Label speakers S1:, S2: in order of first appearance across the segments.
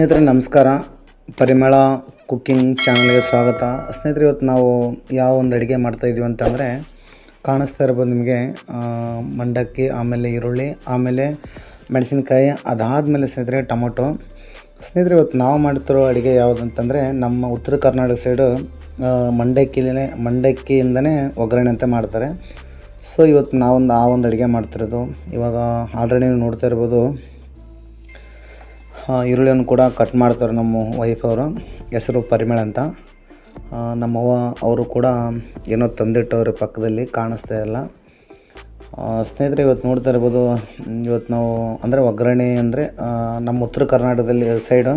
S1: ಸ್ನೇಹಿತರೆ, ನಮಸ್ಕಾರ. ಪರಿಮಳ ಕುಕ್ಕಿಂಗ್ ಚಾನಲ್ಗೆ ಸ್ವಾಗತ. ಸ್ನೇಹಿತರೆ, ಇವತ್ತು ನಾವು ಯಾವ ಒಂದು ಅಡುಗೆ ಮಾಡ್ತಾಯಿದ್ದೀವಿ ಅಂತಂದರೆ ಕಾಣಿಸ್ತಾ ಇರ್ಬೋದು ನಿಮಗೆ ಮಂಡಕ್ಕಿ, ಆಮೇಲೆ ಈರುಳ್ಳಿ, ಆಮೇಲೆ ಮೆಣಸಿನ್ಕಾಯಿ, ಅದಾದಮೇಲೆ ಸ್ನೇಹಿತರೆ ಟೊಮೊಟೊ. ಸ್ನೇಹಿತರೆ, ಇವತ್ತು ನಾವು ಮಾಡ್ತಿರೋ ಅಡುಗೆ ಯಾವುದು ಅಂತಂದರೆ, ನಮ್ಮ ಉತ್ತರ ಕರ್ನಾಟಕ ಸೈಡು ಮಂಡಕ್ಕಿಲೇ ಮಂಡಕ್ಕಿಯಿಂದನೇ ಒಗ್ಗರಣೆ ಅಂತ ಮಾಡ್ತಾರೆ. ಸೊ, ಇವತ್ತು ನಾವೊಂದು ಆ ಒಂದು ಅಡುಗೆ ಮಾಡ್ತಿರೋದು. ಇವಾಗ ಆಲ್ರೆಡಿ ನೋಡ್ತಾ ಇರ್ಬೋದು ಈರುಳ್ಳಿಯನ್ನು ಕೂಡ ಕಟ್ ಮಾಡ್ತಾರೆ ನಮ್ಮ ವೈಫ್ ಅವರು. ಹೆಸರು ಪರಿಮಳ ಅಂತ. ನಮ್ಮವ್ವ ಅವರು ಕೂಡ ಏನೋ ತಂದಿಟ್ಟವ್ರೆ ಪಕ್ಕದಲ್ಲಿ, ಕಾಣಿಸ್ತಾ ಇಲ್ಲ. ಸ್ನೇಹಿತರೆ, ಇವತ್ತು ನೋಡ್ತಾ ಇರ್ಬೋದು, ಇವತ್ತು ನಾವು ಅಂದರೆ ಒಗ್ಗರಣೆ ಅಂದರೆ ನಮ್ಮ ಉತ್ತರ ಕರ್ನಾಟಕದಲ್ಲಿ ಸೈಡು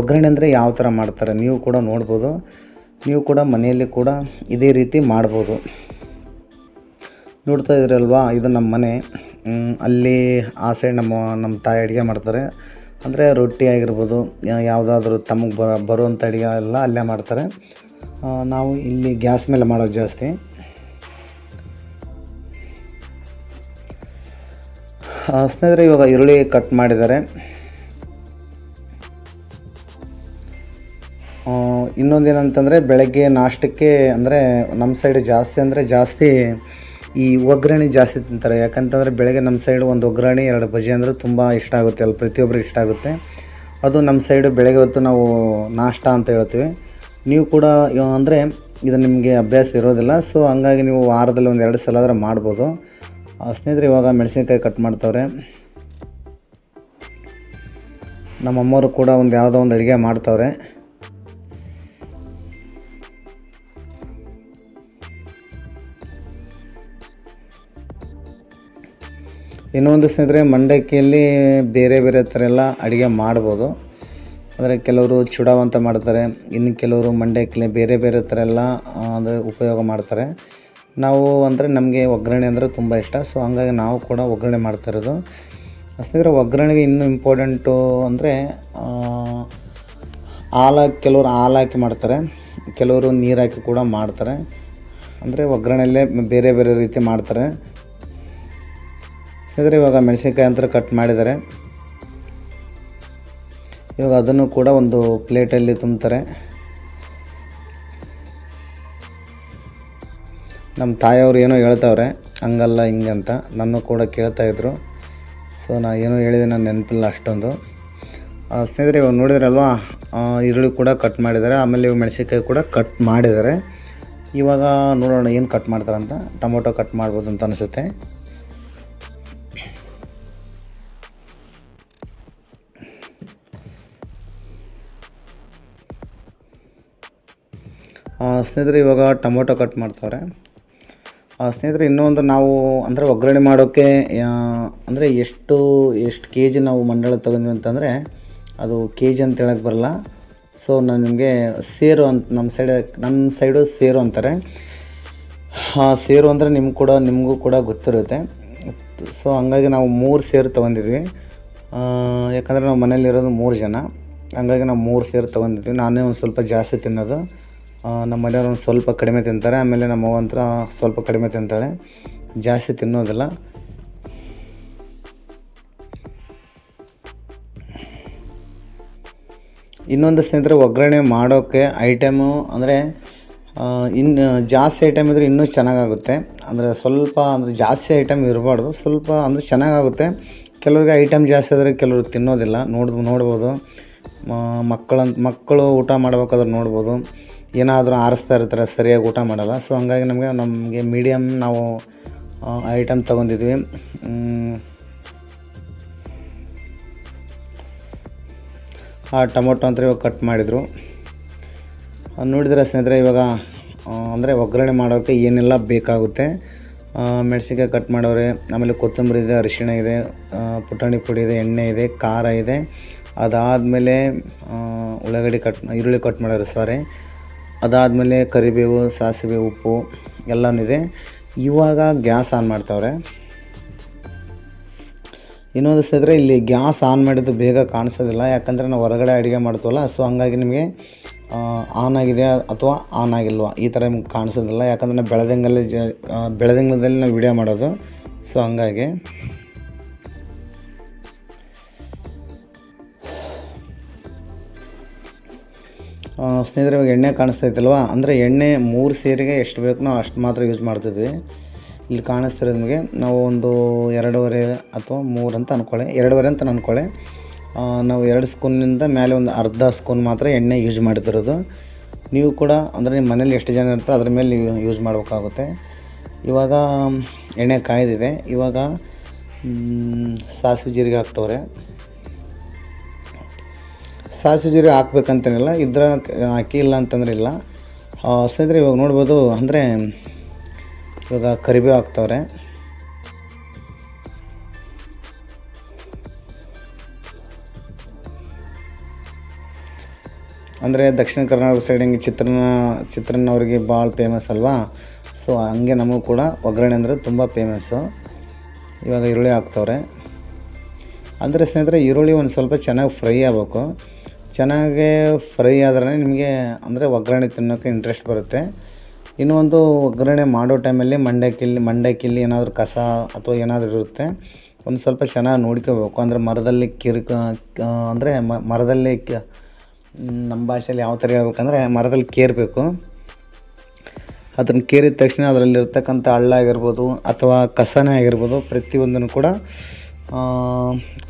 S1: ಒಗ್ಗರಣೆ ಅಂದರೆ ಯಾವ ಥರ ಮಾಡ್ತಾರೆ ನೀವು ಕೂಡ ನೋಡ್ಬೋದು. ನೀವು ಕೂಡ ಮನೆಯಲ್ಲಿ ಕೂಡ ಇದೇ ರೀತಿ ಮಾಡ್ಬೋದು. ನೋಡ್ತಾ ಇದ್ರಲ್ವಾ ಇದು ನಮ್ಮ ಮನೆ. ಅಲ್ಲಿ ಆ ಸೈಡ್ ನಮ್ಮ ನಮ್ಮ ತಾಯಿ ಅಡುಗೆ ಮಾಡ್ತಾರೆ. ಅಂದರೆ ರೊಟ್ಟಿ ಆಗಿರ್ಬೋದು ಯಾವುದಾದ್ರೂ ತಮಗೆ ಬರುವಂಥ ಅಡುಗೆ ಎಲ್ಲ ಅಲ್ಲೇ ಮಾಡ್ತಾರೆ. ನಾವು ಇಲ್ಲಿ ಗ್ಯಾಸ್ ಮೇಲೆ ಮಾಡೋದು ಜಾಸ್ತಿ. ಸ್ನೇಹಿತರೆ, ಇವಾಗ ಈರುಳ್ಳಿ ಕಟ್ ಮಾಡಿದ್ದಾರೆ. ಇನ್ನೊಂದೇನಂತಂದರೆ, ಬೆಳಗ್ಗೆ ನಾಷ್ಟಕ್ಕೆ ಅಂದರೆ ನಮ್ಮ ಸೈಡ್ ಜಾಸ್ತಿ ಅಂದರೆ ಜಾಸ್ತಿ ಈ ಒಗ್ಗರಣೆ ಜಾಸ್ತಿ ತಿಂತಾರೆ. ಯಾಕಂತಂದರೆ ಬೆಳಗ್ಗೆ ನಮ್ಮ ಸೈಡ್ ಒಂದು ಒಗ್ಗರಣೆ, ಎರಡು ಬಜೆ ಅಂದರೆ ತುಂಬ ಇಷ್ಟ ಆಗುತ್ತೆ. ಅಲ್ಲಿ ಪ್ರತಿಯೊಬ್ಬರಿಗೆ ಇಷ್ಟ ಆಗುತ್ತೆ. ಅದು ನಮ್ಮ ಸೈಡು ಬೆಳಗ್ಗೆ ಹೊತ್ತು ನಾವು ನಾಷ್ಟ ಅಂತ ಹೇಳ್ತೀವಿ. ನೀವು ಕೂಡ ಅಂದರೆ ಇದು ನಿಮಗೆ ಅಭ್ಯಾಸ ಇರೋದಿಲ್ಲ. ಸೊ ಹಂಗಾಗಿ ನೀವು ವಾರದಲ್ಲಿ ಒಂದು ಎರಡು ಸಲ ಆದರೆ ಮಾಡ್ಬೋದು ಸ್ನೇಹಿತರೆ, ಇವಾಗ ಮೆಣಸಿನ್ಕಾಯಿ ಕಟ್ ಮಾಡ್ತವ್ರೆ. ನಮ್ಮ ಅಮ್ಮವರು ಕೂಡ ಒಂದು ಯಾವುದೋ ಒಂದು ಅಡುಗೆ ಮಾಡ್ತವ್ರೆ. ಇನ್ನೊಂದು ಸ್ನೇಹಿತರೆ, ಮಂಡಕ್ಕಿಯಲ್ಲಿ ಬೇರೆ ಬೇರೆ ಥರ ಎಲ್ಲ ಅಡುಗೆ ಮಾಡ್ಬೋದು. ಅಂದರೆ ಕೆಲವರು ಚುಡಾವ್ ಅಂತ ಮಾಡ್ತಾರೆ, ಇನ್ನು ಕೆಲವರು ಮಂಡಕ್ಕಿಲಿ ಬೇರೆ ಬೇರೆ ಥರ ಎಲ್ಲ ಅಂದರೆ ಉಪಯೋಗ ಮಾಡ್ತಾರೆ. ನಾವು ಅಂದರೆ ನಮಗೆ ಒಗ್ಗರಣೆ ಅಂದರೆ ತುಂಬ ಇಷ್ಟ, ಸೊ ಹಂಗಾಗಿ ನಾವು ಕೂಡ ಒಗ್ಗರಣೆ ಮಾಡ್ತಿರೋದು ಸ್ನೇಹಿತರೆ, ಒಗ್ಗರಣೆಗೆ ಇನ್ನೂ ಇಂಪಾರ್ಟೆಂಟು ಅಂದರೆ ಹಾಲು, ಕೆಲವರು ಹಾಲು ಹಾಕಿ ಮಾಡ್ತಾರೆ, ಕೆಲವರು ನೀರು ಹಾಕಿ ಕೂಡ ಮಾಡ್ತಾರೆ. ಅಂದರೆ ಒಗ್ಗರಣೆಯಲ್ಲೇ ಬೇರೆ ಬೇರೆ ರೀತಿ ಮಾಡ್ತಾರೆ. ಸ್ನೇಹಿತರೆ ಇವಾಗ ಮೆಣಸಿನ್ಕಾಯಿ ಅಂತ ಕಟ್ ಮಾಡಿದ್ದಾರೆ ಇವಾಗ ಅದನ್ನು ಕೂಡ ಒಂದು ಪ್ಲೇಟಲ್ಲಿ ತುಂಬ್ತಾರೆ. ನಮ್ಮ ತಾಯಿಯವರು ಏನೋ ಹೇಳ್ತಾವ್ರೆ, ಹಂಗಲ್ಲ ಹಿಂಗೆ ಅಂತ. ನನ್ನ ಕೂಡ ಕೇಳ್ತಾಯಿದ್ರು ಸೊ ನಾ ಏನೋ ಹೇಳಿದೆ, ನಾನು ನೆನಪಿಲ್ಲ ಅಷ್ಟೊಂದು. ಸ್ನೇಹಿತರೆ, ಇವಾಗ ನೋಡಿದ್ರಲ್ವಾ ಈರುಳ್ಳಿ ಕೂಡ ಕಟ್ ಮಾಡಿದ್ದಾರೆ ಆಮೇಲೆ ಇವಾಗ ಮೆಣಸಿನ್ಕಾಯಿ ಕೂಡ ಕಟ್ ಮಾಡಿದ್ದಾರೆ ಇವಾಗ ನೋಡೋಣ ಏನು ಕಟ್ ಮಾಡ್ತಾರಂತ. ಟೊಮೊಟೊ ಕಟ್ ಮಾಡ್ಬೋದು ಅಂತ ಅನಿಸುತ್ತೆ. ಸ್ನೇಹಿತರೆ ಇವಾಗ ಟೊಮೊಟೊ ಕಟ್ ಮಾಡ್ತವ್ರೆ. ಸ್ನೇಹಿತರೆ ಇನ್ನೊಂದು ನಾವು ಅಂದರೆ ಒಗ್ಗರಣೆ ಮಾಡೋಕ್ಕೆ ಅಂದರೆ ಎಷ್ಟು ಎಷ್ಟು ಕೆ ಜಿ ನಾವು ಮಂಡಳ ತಗೊಂಡ್ವಿ ಅಂತಂದರೆ ಅದು ಕೆ ಜಿ ಅಂತ ಹೇಳಕ್ಕೆ ಬರಲ್ಲ. ಸೊ ನಾನು ನಿಮಗೆ ಸೇರು ಅಂತ ನಮ್ಮ ಸೈಡ್ ನಮ್ಮ ಸೈಡು ಸೇರು ಅಂತಾರೆ. ಆ, ಸೇರು ಅಂದರೆ ನಿಮ್ಗೆ ಕೂಡ ನಿಮಗೂ ಕೂಡ ಗೊತ್ತಿರುತ್ತೆ. ಸೊ ಹಂಗಾಗಿ ನಾವು ಮೂರು ಸೇರು ತೊಗೊಂಡಿದ್ವಿ. ಯಾಕಂದರೆ ನಾವು ಮನೇಲಿರೋದು ಮೂರು ಜನ. ಹಂಗಾಗಿ ನಾವು ಮೂರು ಸೇರು ತೊಗೊಂಡಿದ್ವಿ. ನಾನೇ ಒಂದು ಸ್ವಲ್ಪ ಜಾಸ್ತಿ ತಿನ್ನೋದು. ನಮ್ಮ ಮನೆಯವ್ರು ಸ್ವಲ್ಪ ಕಡಿಮೆ ತಿಂತಾರೆ, ಆಮೇಲೆ ನಮ್ಮ ಅವ್ವ ಒಂಥರ ಸ್ವಲ್ಪ ಕಡಿಮೆ ತಿಂತಾಳೆ. ಜಾಸ್ತಿ ತಿನ್ನೋದಿಲ್ಲ. ಇನ್ನೊಂದು ಸ್ನೇಹಿತರೆ, ಒಗ್ಗರಣೆ ಮಾಡೋಕ್ಕೆ ಐಟಮು ಅಂದರೆ ಇನ್ನು ಜಾಸ್ತಿ ಐಟಮ್ ಇದ್ದರೆ ಇನ್ನೂ ಚೆನ್ನಾಗಾಗುತ್ತೆ. ಅಂದರೆ ಸ್ವಲ್ಪ ಅಂದರೆ ಜಾಸ್ತಿ ಐಟಮ್ ಇರಬಾರ್ದು, ಸ್ವಲ್ಪ ಅಂದರೆ ಚೆನ್ನಾಗಾಗುತ್ತೆ. ಕೆಲವ್ರಿಗೆ ಐಟಮ್ ಜಾಸ್ತಿ ಆದರೆ ಕೆಲವರು ತಿನ್ನೋದಿಲ್ಲ, ನೋಡ್, ನೋಡ್ಬೋದು. ಮಕ್ಕಳ ಮಕ್ಕಳು ಊಟ ಮಾಡ್ಬೇಕಾದ್ರೆ ನೋಡ್ಬೋದು. ಏನಾದರೂ ಆರಿಸ್ತಾ ಇರ್ತಾರೆ, ಸರಿಯಾಗಿ ಊಟ ಮಾಡಲ್ಲ. ಸೊ ಹಂಗಾಗಿ ನಮಗೆ ನಮಗೆ ಮೀಡಿಯಮ್ ನಾವು ಐಟಮ್ ತೊಗೊಂಡಿದ್ವಿ. ಆ ಟೊಮೊಟೊ ಅಂತ ಇವಾಗ ಕಟ್ ಮಾಡಿದರು. ನೋಡಿದರೆ ಸ್ನೇಹಿತರೆ, ಇವಾಗ ಅಂದರೆ ಒಗ್ಗರಣೆ ಮಾಡೋಕ್ಕೆ ಏನೆಲ್ಲ ಬೇಕಾಗುತ್ತೆ. ಮೆಣಸಿನ್ಕಾಯಿ ಕಟ್ ಮಾಡೋರೆ, ಆಮೇಲೆ ಕೊತ್ತಂಬರಿ ಇದೆ, ಅರಿಶಿಣ ಇದೆ ಪುಟಾಣಿ ಪುಡಿ ಇದೆ, ಎಣ್ಣೆ ಇದೆ, ಖಾರ ಇದೆ. ಅದಾದಮೇಲೆ ಉಳ್ಳಾಗಡ್ಡೆ ಕಟ್, ಈರುಳ್ಳಿ ಕಟ್ ಮಾಡೋರು ಸಾರಿ. ಅದಾದಮೇಲೆ ಕರಿಬೇವು, ಸಾಸಿವೆ, ಉಪ್ಪು ಎಲ್ಲನೂ ಇದೆ ಇವಾಗ ಗ್ಯಾಸ್ ಆನ್ ಮಾಡ್ತಾವ್ರೆ. ಇನ್ನೊಂದು ಸದ್ರೆ ಇಲ್ಲಿ ಗ್ಯಾಸ್ ಆನ್ ಮಾಡಿದ್ದು ಬೇಗ ಕಾಣಿಸೋದಿಲ್ಲ. ಯಾಕಂದರೆ ನಾವು ಹೊರಗಡೆ ಅಡುಗೆ ಮಾಡ್ತೀವಲ್ಲ, ಸೊ ಹಂಗಾಗಿ ನಿಮಗೆ ಆನ್ ಆಗಿದೆ ಅಥವಾ ಆನ್ ಆಗಿಲ್ವಾ? ಈ ಥರ ನಿಮ್ಗೆ ಕಾಣಿಸೋದಿಲ್ಲ. ಯಾಕಂದರೆ ನಾವು ಬೆಳೆದಂಗಲ್ಲಿ ಜ ನಾವು ವಿಡಿಯೋ ಮಾಡೋದು. ಸೊ ಹಂಗಾಗಿ ಸ್ನೇಹಿತರೆ, ಇವಾಗ ಎಣ್ಣೆ ಕಾಣಿಸ್ತೈತಲ್ವಾ ಅಂದರೆ ಎಣ್ಣೆ ಮೂರು ಸೇರಿಗೆ ಎಷ್ಟು ಬೇಕು ನಾವು ಅಷ್ಟು ಮಾತ್ರ ಯೂಸ್ ಮಾಡ್ತಿದ್ವಿ. ಇಲ್ಲಿ ಕಾಣಿಸ್ತಿರೋದು ನಿಮಗೆ, ನಾವು ಒಂದು ಎರಡೂವರೆ ಅಥವಾ ಮೂರು ಅಂತ ಅಂದ್ಕೊಳ್ಳಿ ಎರಡೂವರೆ ಅಂತ ಅಂದ್ಕೊಳ್ಳಿ ನಾವು ಎರಡು ಸ್ಪೂನಿಂದ ಮೇಲೆ ಒಂದು ಅರ್ಧ ಸ್ಪೂನ್ ಮಾತ್ರ ಎಣ್ಣೆ ಯೂಸ್ ಮಾಡ್ತಿರೋದು. ನೀವು ಕೂಡ, ಅಂದರೆ ನಿಮ್ಮ ಮನೇಲಿ ಎಷ್ಟು ಜನ ಇರ್ತಾರೆ ಅದ್ರ ಮೇಲೆ ನೀವು ಯೂಸ್ ಮಾಡಬೇಕಾಗುತ್ತೆ. ಇವಾಗ, ಎಣ್ಣೆ ಕಾಯ್ದಿದೆ. ಇವಾಗ ಸಾಸಿವೆ ಜೀರಿಗೆ ಹಾಕ್ತವ್ರೆ. ಸಾಸಿವೆ ಜೀರಿಗೆ ಹಾಕ್ಬೇಕಂತೇನಿಲ್ಲ, ಇದ್ರ ಹಾಕಿ ಇಲ್ಲ ಅಂತಂದ್ರೆ ಇಲ್ಲ. ಸ್ನೇಹಿತರೆ, ಇವಾಗ ನೋಡ್ಬೋದು, ಅಂದರೆ ಇವಾಗ ಕರಿಬೇವು ಹಾಕ್ತವ್ರೆ. ಅಂದರೆ ದಕ್ಷಿಣ ಕರ್ನಾಟಕ ಸೈಡ್ ಹಿಂಗೆ ಚಿತ್ರಾನ್ನ ಚಿತ್ರಾನ್ನ ಅವ್ರಿಗೆ ಭಾಳ ಫೇಮಸ್ ಅಲ್ವಾ? ಸೊ ಹಂಗೆ ನಮಗೂ ಕೂಡ ಒಗ್ಗರಣೆ ಅಂದರೆ ತುಂಬ ಫೇಮಸ್ಸು ಇವಾಗ ಈರುಳ್ಳಿ ಹಾಕ್ತವ್ರೆ. ಅಂದರೆ ಸ್ನೇಹಿತರೆ, ಈರುಳ್ಳಿ ಒಂದು ಸ್ವಲ್ಪ ಚೆನ್ನಾಗಿ ಫ್ರೈ ಆಗಬೇಕು. ಚೆನ್ನಾಗಿ ಫ್ರೈ ಆದ್ರೆ ನಿಮಗೆ ಅಂದರೆ ಒಗ್ಗರಣೆ ತಿನ್ನೋಕ್ಕೆ ಇಂಟ್ರೆಸ್ಟ್ ಬರುತ್ತೆ. ಇನ್ನೂ ಒಂದು ಒಗ್ಗರಣೆ ಮಾಡೋ ಟೈಮಲ್ಲಿ ಮಂಡ್ಯಕ್ಕಿಲ್ಲಿ ಮಂಡಕ್ಕಿಲ್ಲಿ ಏನಾದರೂ ಕಸ ಅಥವಾ ಏನಾದರೂ ಇರುತ್ತೆ, ಒಂದು ಸ್ವಲ್ಪ ಚೆನ್ನಾಗಿ ನೋಡ್ಕೋಬೇಕು. ಅಂದರೆ ಮರದಲ್ಲಿ ಕಿರಿಕ ಅಂದರೆ ಮರದಲ್ಲಿ ನಮ್ಮ ಭಾಷೆಯಲ್ಲಿ ಯಾವ ಥರ ಹೇಳ್ಬೇಕಂದ್ರೆ ಮರದಲ್ಲಿ ಕೇರಬೇಕು. ಅದನ್ನು ಕೇರಿದ ತಕ್ಷಣ ಅದರಲ್ಲಿರ್ತಕ್ಕಂಥ ಹಳ್ಳ ಆಗಿರ್ಬೋದು ಅಥವಾ ಕಸನೇ ಆಗಿರ್ಬೋದು ಪ್ರತಿಯೊಂದನ್ನು ಕೂಡ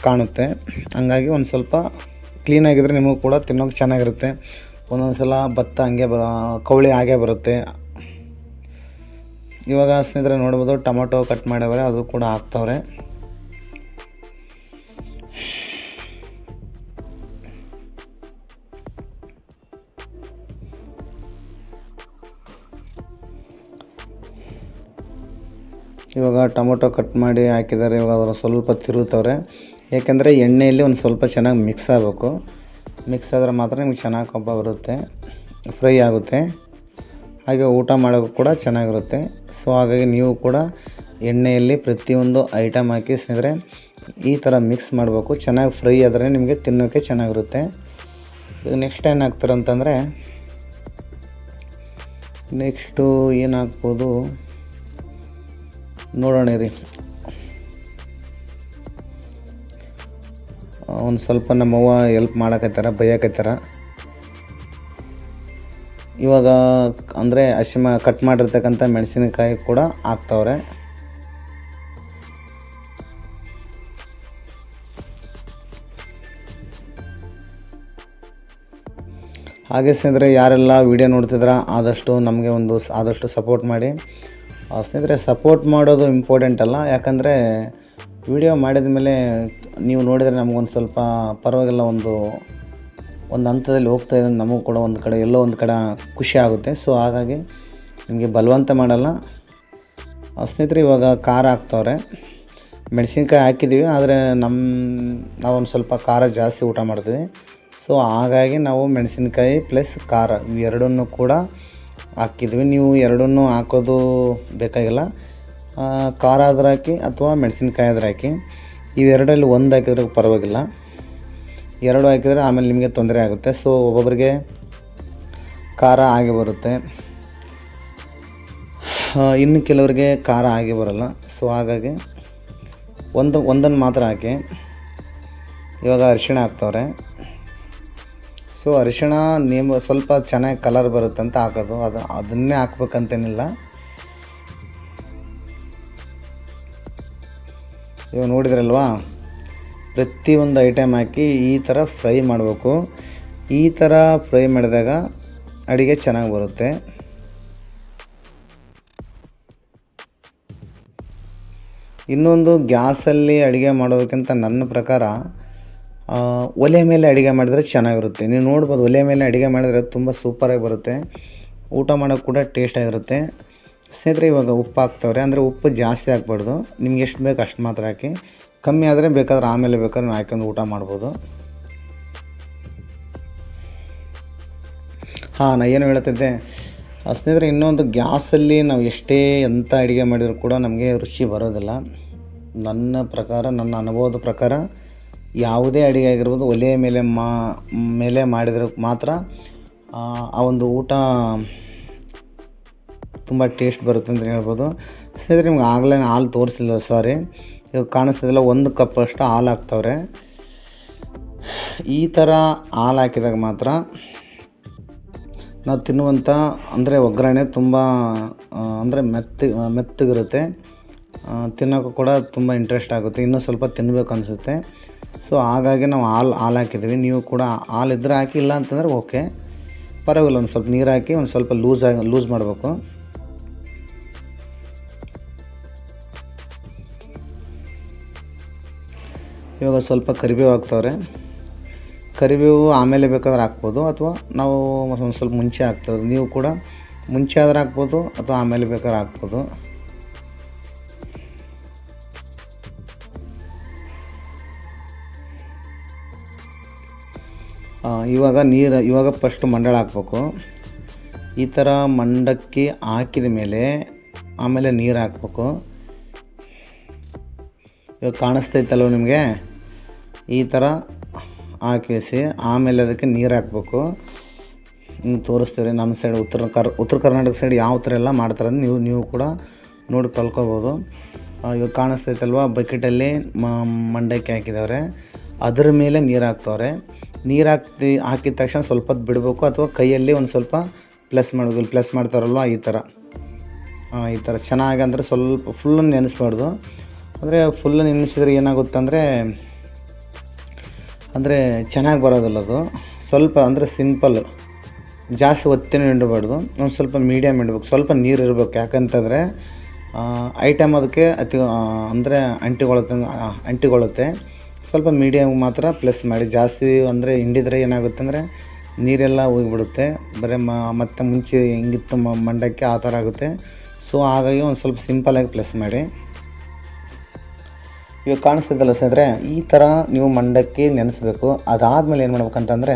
S1: ಕಾಣುತ್ತೆ. ಹಂಗಾಗಿ ಒಂದು ಸ್ವಲ್ಪ ಕ್ಲೀನಾಗಿದ್ದರೆ ನಿಮಗೂ ಕೂಡ ತಿನ್ನೋಕೆ ಚೆನ್ನಾಗಿರುತ್ತೆ. ಒಂದೊಂದು ಸಲ ಭತ್ತ ಹಂಗೆ ಬ ಕವಳಿ ಹಾಗೆ ಬರುತ್ತೆ. ಇವಾಗ ಸ್ನೇಹಿತರೆ ನೋಡ್ಬೋದು, ಟೊಮೊಟೊ ಕಟ್ ಮಾಡ್ಯವ್ರೆ ಅದು ಕೂಡ ಹಾಕ್ತವ್ರೆ. ಇವಾಗ ಟೊಮೊಟೊ ಕಟ್ ಮಾಡಿ ಹಾಕಿದ್ದಾರೆ, ಇವಾಗ ಅದರ ಸ್ವಲ್ಪ ತಿರುಗ್ತವ್ರೆ. ಏಕೆಂದರೆ ಎಣ್ಣೆಯಲ್ಲಿ ಒಂದು ಸ್ವಲ್ಪ ಚೆನ್ನಾಗಿ ಮಿಕ್ಸ್ ಆಗಬೇಕು. ಮಿಕ್ಸ್ ಆದರೆ ಮಾತ್ರ ನಿಮ್ಗೆ ಚೆನ್ನಾಗಿ ಕಬ್ಬ ಬರುತ್ತೆ ಫ್ರೈ ಆಗುತ್ತೆ. ಹಾಗೆ ಊಟ ಮಾಡೋಕ್ಕೂ ಕೂಡ ಚೆನ್ನಾಗಿರುತ್ತೆ. ಸೊ ಹಾಗಾಗಿ ನೀವು ಕೂಡ ಎಣ್ಣೆಯಲ್ಲಿ ಪ್ರತಿಯೊಂದು ಐಟಮ್ ಹಾಕಿ ಸ್ನೇಹಿತರೆ, ಈ ಥರ ಮಿಕ್ಸ್ ಮಾಡಬೇಕು. ಚೆನ್ನಾಗಿ ಫ್ರೈ ಆದರೆ ನಿಮಗೆ ತಿನ್ನೋಕ್ಕೆ ಚೆನ್ನಾಗಿರುತ್ತೆ. ನೆಕ್ಸ್ಟ್ ಏನು ಹಾಕ್ತಾರೆ ಅಂತಂದರೆ ನೆಕ್ಸ್ಟು ಏನಾಗ್ಬೋದು ನೋಡೋಣ ರೀ ಒಂದು ಸ್ವಲ್ಪ ನಮ್ಮವ್ವ ಎಲ್ಪ್ ಮಾಡಕತ್ತಾರ ಬೈಯಕತ್ತಾರ ಇವಾಗ ಅಂದರೆ ಹಸಿಮ ಕಟ್ ಮಾಡಿರ್ತಕ್ಕಂಥ ಮೆಣಸಿನಕಾಯಿ ಕೂಡ ಹಾಕ್ತವ್ರೆ. ಹಾಗೆ ಸ್ನೇಹಿತರೆ, ಯಾರೆಲ್ಲ ವಿಡಿಯೋ ನೋಡ್ತಿದ್ರ ಆದಷ್ಟು ನಮಗೆ ಒಂದು ಆದಷ್ಟು ಸಪೋರ್ಟ್ ಮಾಡಿ. ಸ್ನೇಹಿತರೆ ಸಪೋರ್ಟ್ ಮಾಡೋದು ಇಂಪಾರ್ಟೆಂಟ್ ಅಲ್ಲ, ಯಾಕಂದರೆ ವಿಡಿಯೋ ಮಾಡಿದ ಮೇಲೆ ನೀವು ನೋಡಿದರೆ ನಮಗೊಂದು ಸ್ವಲ್ಪ ಪರವಾಗಿಲ್ಲ, ಒಂದು ಒಂದು ಹಂತದಲ್ಲಿ ಹೋಗ್ತಾ ಇದ್ದರೆ ನಮಗೂ ಕೂಡ ಒಂದು ಕಡೆ, ಎಲ್ಲೋ ಒಂದು ಕಡೆ ಖುಷಿ ಆಗುತ್ತೆ. ಸೊ ಹಾಗಾಗಿ ನಿಮಗೆ ಬಲವಂತ ಮಾಡಲ್ಲ. ಸ್ನೇಹಿತರೆ, ಇವಾಗ ಖಾರ ಹಾಕ್ತವ್ರೆ. ಮೆಣಸಿನ್ಕಾಯಿ ಹಾಕಿದ್ದೀವಿ, ಆದರೆ ನಮ್ಮ ನಾವೊಂದು ಸ್ವಲ್ಪ ಖಾರ ಜಾಸ್ತಿ ಊಟ ಮಾಡ್ತೀವಿ. ಸೊ ಹಾಗಾಗಿ ನಾವು ಮೆಣಸಿನ್ಕಾಯಿ ಪ್ಲಸ್ ಖಾರ ಎರಡನ್ನು ಕೂಡ ಹಾಕಿದ್ವಿ ನೀವು ಎರಡನ್ನೂ ಹಾಕೋದು ಬೇಕಾಗಿಲ್ಲ. ಖಾರ ಆದ್ರೆ ಹಾಕಿ ಅಥವಾ ಮೆಣಸಿನ್ಕಾಯಿ ಆದ್ರೆ ಹಾಕಿ. ಇವೆರಡರಲ್ಲಿ ಒಂದು ಹಾಕಿದ್ರೆ ಪರವಾಗಿಲ್ಲ. ಎರಡು ಹಾಕಿದರೆ ಆಮೇಲೆ ನಿಮಗೆ ತೊಂದರೆ ಆಗುತ್ತೆ. ಸೊ ಒಬ್ಬೊಬ್ಬರಿಗೆ ಖಾರ ಆಗಿ ಬರುತ್ತೆ. ಇನ್ನು ಕೆಲವರಿಗೆ ಖಾರ ಆಗಿ ಬರಲ್ಲ. ಸೊ ಹಾಗಾಗಿ ಒಂದು, ಒಂದನ್ನು ಮಾತ್ರ ಹಾಕಿ. ಇವಾಗ ಅರಿಶಿಣ ಹಾಕ್ತವ್ರೆ. ಸೊ ಅರಿಶಿಣ ನಿಮ್ಮ ಸ್ವಲ್ಪ ಚೆನ್ನಾಗಿ ಕಲರ್ ಬರುತ್ತೆ ಅಂತ ಹಾಕೋದು. ಅದು, ಅದನ್ನೇ ಹಾಕ್ಬೇಕಂತೇನಿಲ್ಲ. ಇವಾಗ ನೋಡಿದ್ರಲ್ವಾ? ಪ್ರತಿಯೊಂದು ಐಟಮ್ ಹಾಕಿ ಈ ಥರ ಫ್ರೈ ಮಾಡಬೇಕು. ಈ ಥರ ಫ್ರೈ ಮಾಡಿದಾಗ ಅಡುಗೆ ಚೆನ್ನಾಗಿ ಬರುತ್ತೆ. ಇನ್ನೊಂದು ಗ್ಯಾಸಲ್ಲಿ ಅಡುಗೆ ಮಾಡೋದಕ್ಕಿಂತ ನನ್ನ ಪ್ರಕಾರ ಒಲೆ ಮೇಲೆ ಅಡುಗೆ ಮಾಡಿದರೆ ಚೆನ್ನಾಗಿರುತ್ತೆ. ನೀವು ನೋಡ್ಬೋದು, ಒಲೆ ಮೇಲೆ ಅಡುಗೆ ಮಾಡಿದರೆ ತುಂಬ ಸೂಪರಾಗಿ ಬರುತ್ತೆ. ಊಟ ಮಾಡೋಕ್ಕೆ ಕೂಡ ಟೇಸ್ಟ್ ಆಗಿರುತ್ತೆ. ಸ್ನೇಹಿತರೆ ಇವಾಗ ಉಪ್ಪು ಹಾಕ್ತವ್ರೆ, ಅಂದರೆ ಉಪ್ಪು ಜಾಸ್ತಿ ಹಾಕ್ಬಾರ್ದು. ನಿಮ್ಗೆ ಎಷ್ಟು ಬೇಕು ಅಷ್ಟು ಮಾತ್ರ ಹಾಕಿ. ಕಮ್ಮಿ ಆದರೆ ಬೇಕಾದ್ರೆ ಆಮೇಲೆ ಬೇಕಾದ್ರೆ ನಾವು ಹಾಕೊಂಡು ಊಟ ಮಾಡ್ಬೋದು. ಹಾಂ ನಾನು ಏನು ಹೇಳ್ತಿದ್ದೆ ಸ್ನೇಹಿತರೆ, ಇನ್ನೊಂದು ಗ್ಯಾಸಲ್ಲಿ ನಾವು ಎಷ್ಟೇ ಎಂಥ ಅಡುಗೆ ಮಾಡಿದರೂ ಕೂಡ ನಮಗೆ ರುಚಿ ಬರೋದಿಲ್ಲ. ನನ್ನ ಪ್ರಕಾರ, ನನ್ನ ಅನುಭವದ ಪ್ರಕಾರ, ಯಾವುದೇ ಅಡುಗೆ ಆಗಿರ್ಬೋದು ಒಲೆಯ ಮೇಲೆ ಮಾ, ಮೇಲೆ ಮಾಡಿದ್ರೆ ಮಾತ್ರ ಆ ಒಂದು ಊಟ ತುಂಬ ಟೇಸ್ಟ್ ಬರುತ್ತೆ ಅಂತ ಹೇಳ್ಬೋದು. ಸ್ನೇಹಿತರೆ, ನಿಮ್ಗೆ ಆಗಲೇ ಹಾಲು ತೋರಿಸಿಲ್ಲ ಸಾರಿ. ಇವಾಗ ಕಾಣಿಸ್ತಿಲ್ಲ ಒಂದು ಕಪ್ ಅಷ್ಟು ಹಾಲು ಹಾಕ್ತವ್ರೆ. ಈ ಥರ ಹಾಲು ಹಾಕಿದಾಗ ಮಾತ್ರ ನಾವು ತಿನ್ನುವಂಥ, ಅಂದರೆ ಒಗ್ಗರಣೆ ತುಂಬ ಅಂದರೆ ಮೆತ್ತ, ಮೆತ್ತಗಿರುತ್ತೆ. ತಿನ್ನೋಕ್ಕೂ ಕೂಡ ತುಂಬ ಇಂಟ್ರೆಸ್ಟ್ ಆಗುತ್ತೆ. ಇನ್ನೂ ಸ್ವಲ್ಪ ತಿನ್ನಬೇಕು ಅನಿಸುತ್ತೆ. ಸೊ ಹಾಗಾಗಿ ನಾವು ಹಾಲು ಹಾಲು ಹಾಕಿದ್ದೀವಿ. ನೀವು ಕೂಡ ಹಾಲು ಇದ್ದರೆ ಹಾಕಿ, ಇಲ್ಲ ಅಂತಂದರೆ ಓಕೆ. ಪರವಾಗಿಲ್ಲ, ಒಂದು ಸ್ವಲ್ಪ ನೀರು ಹಾಕಿ, ಒಂದು ಸ್ವಲ್ಪ ಲೂಸ್ ಆಗಿ, ಲೂಸ್ ಮಾಡಬೇಕು. ಇವಾಗ ಸ್ವಲ್ಪ ಕರಿಬೇವು ಹಾಕ್ತವ್ರೆ. ಕರಿಬೇವು ಆಮೇಲೆ ಬೇಕಾದ್ರೆ ಹಾಕ್ಬೋದು ಅಥವಾ ನಾವು ಒಂದು ಸ್ವಲ್ಪ ಮುಂಚೆ ಹಾಕ್ತದೆ ನೀವು ಕೂಡ ಮುಂಚೆ ಆದ್ರೆ ಹಾಕ್ಬೋದು ಅಥವಾ ಆಮೇಲೆ ಬೇಕಾದ್ರೆ ಹಾಕ್ಬೋದು. ಇವಾಗ ನೀರು, ಇವಾಗ ಫಸ್ಟ್ ಮಂಡಳ ಹಾಕ್ಬೇಕು. ಈ ಥರ ಮಂಡಕ್ಕಿ ಹಾಕಿದ ಮೇಲೆ ಆಮೇಲೆ ನೀರು ಹಾಕ್ಬೇಕು. ಇವಾಗ ಕಾಣಿಸ್ತೈತಲ್ವ ನಿಮಗೆ? ಈ ಥರ ಹಾಕಿಸಿ, ಆಮೇಲೆ ಅದಕ್ಕೆ ನೀರು ಹಾಕ್ಬೇಕು. ಹಿಂಗೆ ತೋರಿಸ್ತೀವಿ ನಮ್ಮ ಸೈಡ್ ಉತ್ತರ ಕರ್, ಉತ್ತರ ಕರ್ನಾಟಕ ಸೈಡ್ ಯಾವ ಥರ ಎಲ್ಲ ಮಾಡ್ತಾರೆ ನೀವು ನೀವು ಕೂಡ ನೋಡಿ ಕಲ್ಕೋಬೋದು. ಇವಾಗ ಕಾಣಿಸ್ತೈತಲ್ವ, ಬಕೆಟಲ್ಲಿ ಮಂಡಕ್ಕಿ ಹಾಕಿದವ್ರೆ. ಅದ್ರ ಮೇಲೆ ನೀರು ಹಾಕ್ತವ್ರೆ. ನೀರು ಹಾಕ್ತಿ, ಹಾಕಿದ ತಕ್ಷಣ ಸ್ವಲ್ಪ ಹೊತ್ತು ಬಿಡಬೇಕು, ಅಥವಾ ಕೈಯಲ್ಲಿ ಒಂದು ಸ್ವಲ್ಪ ಪ್ಲಸ್ ಮಾಡಬೇಕು. ಪ್ಲಸ್ ಮಾಡ್ತಾರಲ್ವ, ಈ ಥರ. ಈ ಥರ. ಚೆನ್ನಾಗಿ ಅಂದರೆ ಸ್ವಲ್ಪ ಫುಲ್ಲು ನೆನೆಸ್ಬಾರ್ದು. ಅಂದರೆ ಫುಲ್ಲು ನೆನೆಸಿದ್ರೆ ಏನಾಗುತ್ತೆ ಅಂದರೆ ಚೆನ್ನಾಗಿ ಬರೋದಿಲ್ಲ ಅದು. ಸ್ವಲ್ಪ ಅಂದರೆ ಸಿಂಪಲ್ ಜಾಸ್ತಿ ಒತ್ತಿನೂ ಇಡಬಾರ್ದು. ಒಂದು ಸ್ವಲ್ಪ ಮೀಡಿಯಮ್ ಇಡಬೇಕು. ಸ್ವಲ್ಪ ನೀರು ಇರಬೇಕು. ಯಾಕಂತಂದರೆ ಐಟಮ್ ಅದಕ್ಕೆ ಅತಿ ಅಂದರೆ ಅಂಟಿಕೊಳ್ಳುತ್ತೆ ಅಂಟಿಕೊಳ್ಳುತ್ತೆ ಸ್ವಲ್ಪ ಮೀಡಿಯಮ್ ಮಾತ್ರ ಪ್ಲಸ್ ಮಾಡಿ. ಜಾಸ್ತಿ ಅಂದರೆ ಹಿಂಡಿದ್ರೆ ಏನಾಗುತ್ತೆ ಅಂದರೆ ನೀರೆಲ್ಲ ಹೋಗಿಬಿಡುತ್ತೆ. ಬರೀ ಮ, ಮತ್ತೆ ಮುಂಚೆ ಹಿಂಗಿತ್ತು ಮಂಡಕ್ಕಿ ಆ ಥರ ಆಗುತ್ತೆ. ಸೊ ಹಾಗಾಗಿ ಒಂದು ಸ್ವಲ್ಪ ಸಿಂಪಲಾಗಿ ಪ್ಲಸ್ ಮಾಡಿ. ಇವಾಗ ಕಾಣಿಸ್ತಿದ್ದಲ್ಲ ಸ್ನೇಹಿತರೆ, ಈ ಥರ ನೀವು ಮಂಡಕ್ಕಿ ನೆನೆಸ್ಬೇಕು. ಅದಾದಮೇಲೆ ಏನು ಮಾಡ್ಬೇಕಂತಂದರೆ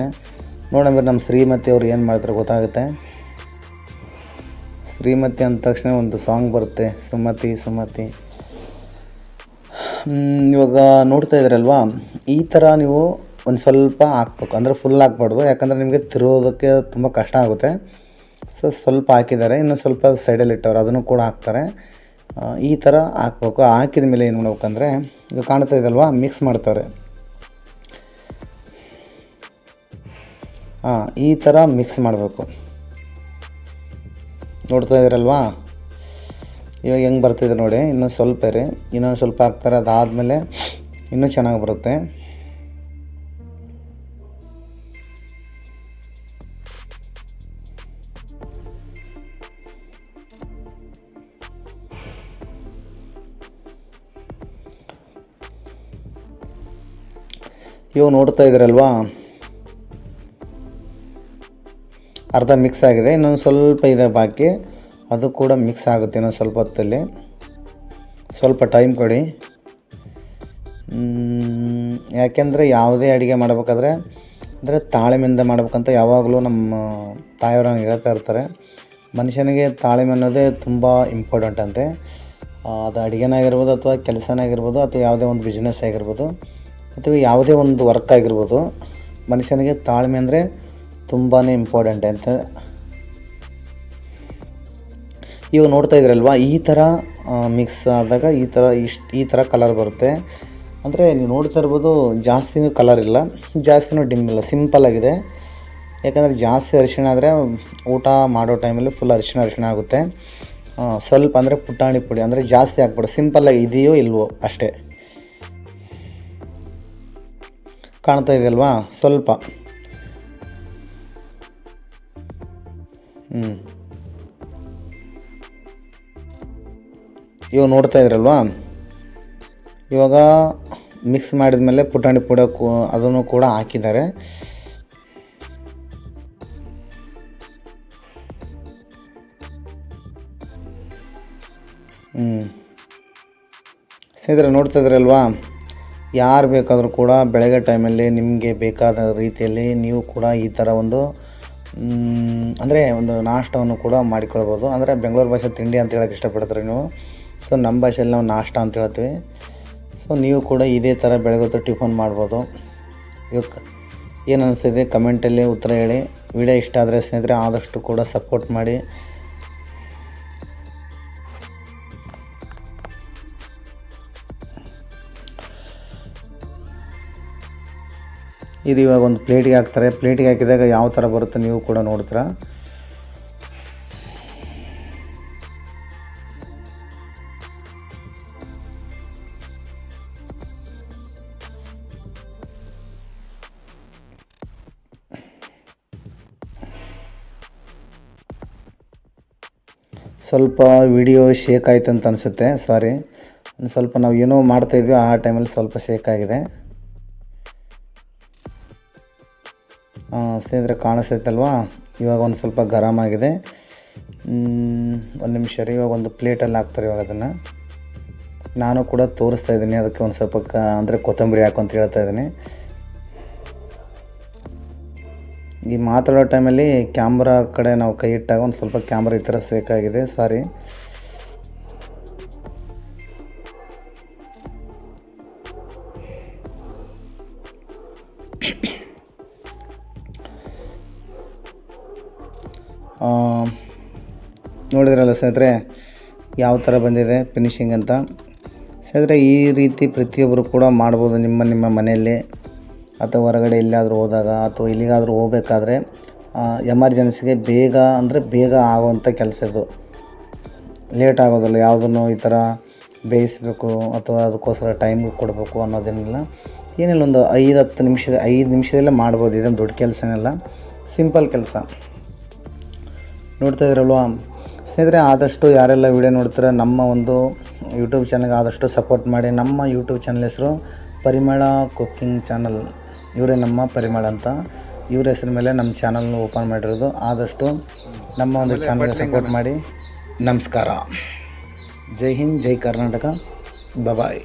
S1: ನೋಡಿದ್ರೆ ನಮ್ಮ ಶ್ರೀಮತಿ ಅವ್ರು ಏನು ಮಾಡ್ತಾರೆ ಗೊತ್ತಾಗುತ್ತೆ? ಶ್ರೀಮತಿ ಅಂದ ತಕ್ಷಣ ಒಂದು ಸಾಂಗ್ ಬರುತ್ತೆ, ಸುಮತಿ ಸುಮತಿ. ಇವಾಗ ನೋಡ್ತಾ ಇದ್ರಲ್ವಾ, ಈ ಥರ ನೀವು ಒಂದು ಸ್ವಲ್ಪ ಹಾಕ್ಬೇಕು. ಅಂದರೆ ಫುಲ್ ಹಾಕ್ಬಾರ್ದು, ಯಾಕಂದರೆ ನಿಮಗೆ ತಿರುಗೋದಕ್ಕೆ ತುಂಬ ಕಷ್ಟ ಆಗುತ್ತೆ. ಸೊ ಸ್ವಲ್ಪ ಹಾಕಿದ್ದಾರೆ, ಇನ್ನು ಸ್ವಲ್ಪ ಸೈಡಲ್ಲಿ ಇಟ್ಟವ್ರು, ಅದನ್ನು ಕೂಡ ಹಾಕ್ತಾರೆ. ಈ ಥರ ಹಾಕ್ಬೇಕು. ಹಾಕಿದ ಮೇಲೆ ಏನು ಮಾಡ್ಬೇಕಂದ್ರೆ ಇದು ಕಾಣ್ತಾ ಇದಲ್ವಾ? ಮಿಕ್ಸ್ ಮಾಡ್ತಾರೆ ಹಾಂ ಈ ಥರ ಮಿಕ್ಸ್ ಮಾಡಬೇಕು. ನೋಡ್ತಾ ಇದ್ದೀರಲ್ವಾ ಇವಾಗ ಹೆಂಗೆ ಬರ್ತಿದೆ ನೋಡಿ. ಇನ್ನೂ ಸ್ವಲ್ಪ ರೀ ಇನ್ನೊಂದು ಸ್ವಲ್ಪ ಹಾಕ್ತಾರೆ. ಅದಾದಮೇಲೆ ಇನ್ನೂ ಚೆನ್ನಾಗಿ ಬರುತ್ತೆ. ಇವಾಗ ನೋಡ್ತಾ ಇದ್ದೀರಲ್ವಾ ಅರ್ಧ ಮಿಕ್ಸ್ ಆಗಿದೆ. ಇನ್ನೊಂದು ಸ್ವಲ್ಪ ಇದೆ ಬಾಕಿ. ಅದು ಕೂಡ ಮಿಕ್ಸ್ ಆಗುತ್ತೆ ಇನ್ನೊಂದು ಸ್ವಲ್ಪ ಹೊತ್ತಲ್ಲಿ. ಸ್ವಲ್ಪ ಟೈಮ್ ಕೊಡಿ. ಯಾಕೆಂದರೆ ಯಾವುದೇ ಅಡುಗೆ ಮಾಡಬೇಕಾದ್ರೆ, ಅಂದರೆ ತಾಳ್ಮೆಯಿಂದ ಮಾಡಬೇಕಂತ ಯಾವಾಗಲೂ ನಮ್ಮ ತಾಯಿಯವರು ನನಗೆ ಹೇಳ್ತಾ ಇರ್ತಾರೆ. ಮನುಷ್ಯನಿಗೆ ತಾಳ್ಮೆ ಅನ್ನೋದೇ ತುಂಬ ಇಂಪಾರ್ಟೆಂಟ್ ಅಂತೆ. ಅದು ಅಡುಗೆನಾಗಿರ್ಬೋದು ಅಥವಾ ಕೆಲಸನಾಗಿರ್ಬೋದು ಅಥವಾ ಯಾವುದೇ ಒಂದು ಬಿಸ್ನೆಸ್ ಆಗಿರ್ಬೋದು. ಅಥವಾ ಯಾವುದೇ ಒಂದು ವರ್ಕ್ ಆಗಿರ್ಬೋದು, ಮನುಷ್ಯನಿಗೆ ತಾಳ್ಮೆ ಅಂದರೆ ತುಂಬಾ ಇಂಪಾರ್ಟೆಂಟ್ ಅಂತ. ಇವಾಗ ನೋಡ್ತಾ ಇದ್ರಲ್ವಾ, ಈ ಥರ ಮಿಕ್ಸ್ ಆದಾಗ ಈ ಥರ ಇಷ್ಟು, ಈ ಥರ ಕಲರ್ ಬರುತ್ತೆ. ಅಂದರೆ ನೀವು ನೋಡ್ತಾ ಇರ್ಬೋದು, ಜಾಸ್ತಿನೂ ಕಲರ್ ಇಲ್ಲ, ಜಾಸ್ತಿನೂ ಡಿಮ್ ಇಲ್ಲ ಸಿಂಪಲ್ ಆಗಿದೆ. ಯಾಕಂದರೆ ಜಾಸ್ತಿ ಅರಿಶಿಣ ಆದರೆ ಊಟ ಮಾಡೋ ಟೈಮಲ್ಲಿ ಫುಲ್ ಅರಿಶಿಣ ಅರಿಶಿಣ ಆಗುತ್ತೆ. ಸ್ವಲ್ಪ ಅಂದರೆ ಪುಟಾಣಿ ಪುಡಿ, ಅಂದರೆ ಜಾಸ್ತಿ ಹಾಕ್ಬಿಡು ಸಿಂಪಲ್ಲಾಗಿ ಇದೆಯೋ ಇಲ್ವೋ ಅಷ್ಟೇ. ಕಾಣ್ತಾ ಇದೆಯಲ್ವಾ? ಸ್ವಲ್ಪ. ಹ್ಞೂ ಇವಾಗ ನೋಡ್ತಾ ಇದ್ರಲ್ವಾ? ಇವಾಗ ಮಿಕ್ಸ್ ಮಾಡಿದ ಮೇಲೆ ಪುಟಾಣಿ ಪುಡ ಅದನ್ನು ಕೂಡ ಹಾಕಿದ್ದಾರೆ. ಹ್ಞೂ ಸ್ನೇಹಿತರೆ, ನೋಡ್ತಾ ಇದ್ರಲ್ವಾ? ಯಾರು ಬೇಕಾದರೂ ಕೂಡ ಬೆಳಗ್ಗೆ ಟೈಮಲ್ಲಿ ನಿಮಗೆ ಬೇಕಾದ ರೀತಿಯಲ್ಲಿ ನೀವು ಕೂಡ ಈ ಥರ ಒಂದು ಅಂದರೆ ಒಂದು ನಾಷ್ಟವನ್ನು ಕೂಡ ಮಾಡಿಕೊಳ್ಬೋದು. ಅಂದರೆ ಬೆಂಗಳೂರು ಭಾಷೆ ತಿಂಡಿ ಅಂತ ಹೇಳೋಕ್ಕೆ ಇಷ್ಟಪಡ್ತಾರೆ ನೀವು. ಸೊ ನಮ್ಮ ಭಾಷೆಯಲ್ಲಿ ನಾವು ನಾಷ್ಟ ಅಂತ ಹೇಳ್ತೀವಿ. ಸೊ ನೀವು ಕೂಡ ಇದೇ ಥರ ಬೆಳಗ್ಗೆ ಹೊತ್ತು ಟಿಫನ್ ಮಾಡ್ಬೋದು. ಇವಕ್ಕೆ ಏನು ಅನಿಸ್ತಿದೆ? ಕಮೆಂಟಲ್ಲಿ ಉತ್ತರ ಹೇಳಿ. ವಿಡಿಯೋ ಇಷ್ಟ ಆದರೆ ಸ್ನೇಹಿತರೆ ಆದಷ್ಟು ಕೂಡ ಸಪೋರ್ಟ್ ಮಾಡಿ. ಇದು ಇವಾಗ ಒಂದು ಪ್ಲೇಟಿಗೆ ಹಾಕ್ತಾರೆ. ಪ್ಲೇಟಿಗೆ ಹಾಕಿದಾಗ ಯಾವ ಥರ ಬರುತ್ತೆ ನೀವು ಕೂಡ ನೋಡ್ತೀರಾ? ಸ್ವಲ್ಪ ವಿಡಿಯೋ ಶೇಕ್ ಆಯ್ತು ಅಂತ ಅನಿಸುತ್ತೆ. ಸಾರಿ ಸ್ವಲ್ಪ ನಾವು ಏನೋ ಮಾಡ್ತಾಯಿದ್ವಿ ಆ ಟೈಮಲ್ಲಿ ಸ್ವಲ್ಪ ಶೇಕ್ ಆಗಿದೆ. ಸ್ನೇಹಿತರೆ ಕಾಣಿಸ್ತೈತಲ್ವಾ? ಇವಾಗ ಒಂದು ಸ್ವಲ್ಪ ಗರಮ್ ಆಗಿದೆ. ಒಂದು ನಿಮಿಷ ರೀ ಇವಾಗ ಒಂದು ಪ್ಲೇಟಲ್ಲಿ ಹಾಕ್ತಾರೆ ಇವಾಗ ಅದನ್ನು. ನಾನು ಕೂಡ ತೋರಿಸ್ತಾ ಇದ್ದೀನಿ, ಅದಕ್ಕೆ ಒಂದು ಸ್ವಲ್ಪ ಕ, ಅಂದರೆ ಕೊತ್ತಂಬರಿ ಹಾಕು ಅಂತ ಹೇಳ್ತಾ ಇದ್ದೀನಿ. ಈ ಮಾತಾಡೋ ಟೈಮಲ್ಲಿ ಕ್ಯಾಮ್ರಾ ಕಡೆ ನಾವು ಕೈ ಇಟ್ಟಾಗ ಒಂದು ಸ್ವಲ್ಪ ಕ್ಯಾಮ್ರಾ ಈ ಥರ ಸೇಕಾಗಿದೆ ಸಾರಿ ನೋಡಿದ್ರಲ್ಲ ಸ್ನೇಹಿತರೆ, ಯಾವ ಥರ ಬಂದಿದೆ ಫಿನಿಶಿಂಗ್ ಅಂತ. ಸ್ನೇಹಿತರೆ, ಈ ರೀತಿ ಪ್ರತಿಯೊಬ್ಬರು ಕೂಡ ಮಾಡ್ಬೋದು ನಿಮ್ಮ ನಿಮ್ಮ ಮನೆಯಲ್ಲಿ. ಅಥವಾ ಹೊರಗಡೆ ಎಲ್ಲಾದರೂ ಹೋದಾಗ ಅಥವಾ ಎಲ್ಲಿಗಾದರೂ ಹೋಗ್ಬೇಕಾದ್ರೆ ಎಮರ್ಜೆನ್ಸಿಗೆ ಬೇಗ ಅಂದರೆ ಬೇಗ ಆಗುವಂಥ ಕೆಲಸ ಇದು. ಲೇಟ್ ಆಗೋದಿಲ್ಲ, ಯಾವುದನ್ನು ಈ ಥರ ಬೇಯಿಸಬೇಕು ಅಥವಾ ಅದಕ್ಕೋಸ್ಕರ ಟೈಮ್ಗೆ ಕೊಡಬೇಕು ಅನ್ನೋದೇನಿಲ್ಲ. ಏನಿಲ್ಲ, ಒಂದು ಐದು ಹತ್ತು ನಿಮಿಷದ ಐದು ನಿಮಿಷದಲ್ಲೇ ಮಾಡ್ಬೋದು. ಇದೊಂದು ದೊಡ್ಡ ಕೆಲಸ ಏನಿಲ್ಲ ಸಿಂಪಲ್ ಕೆಲಸ. ನೋಡ್ತಾ ಇದ್ರಲ್ವಾ? ಸ್ನೇಹಿತರೆ ಆದಷ್ಟು ಯಾರೆಲ್ಲ ವಿಡಿಯೋ ನೋಡ್ತಾರೆ ನಮ್ಮ ಒಂದು ಯೂಟ್ಯೂಬ್ ಚಾನಲ್ಗೆ ಆದಷ್ಟು ಸಪೋರ್ಟ್ ಮಾಡಿ. ನಮ್ಮ ಯೂಟ್ಯೂಬ್ ಚಾನಲ್ ಹೆಸರು ಪರಿಮಳ ಕುಕ್ಕಿಂಗ್ ಚಾನಲ್ ಇವರೇ ನಮ್ಮ ಪರಿಮಳ ಅಂತ. ಇವ್ರ ಹೆಸರು ಮೇಲೆ ನಮ್ಮ ಚಾನಲ್ನ ಓಪನ್ ಮಾಡಿರೋದು. ಆದಷ್ಟು ನಮ್ಮ ಒಂದು ಚಾನಲ್ಗೆ ಸಪೋರ್ಟ್ ಮಾಡಿ. ನಮಸ್ಕಾರ. ಜೈ ಹಿಂದ್ ಜೈ ಕರ್ನಾಟಕ. ಬಾಯ್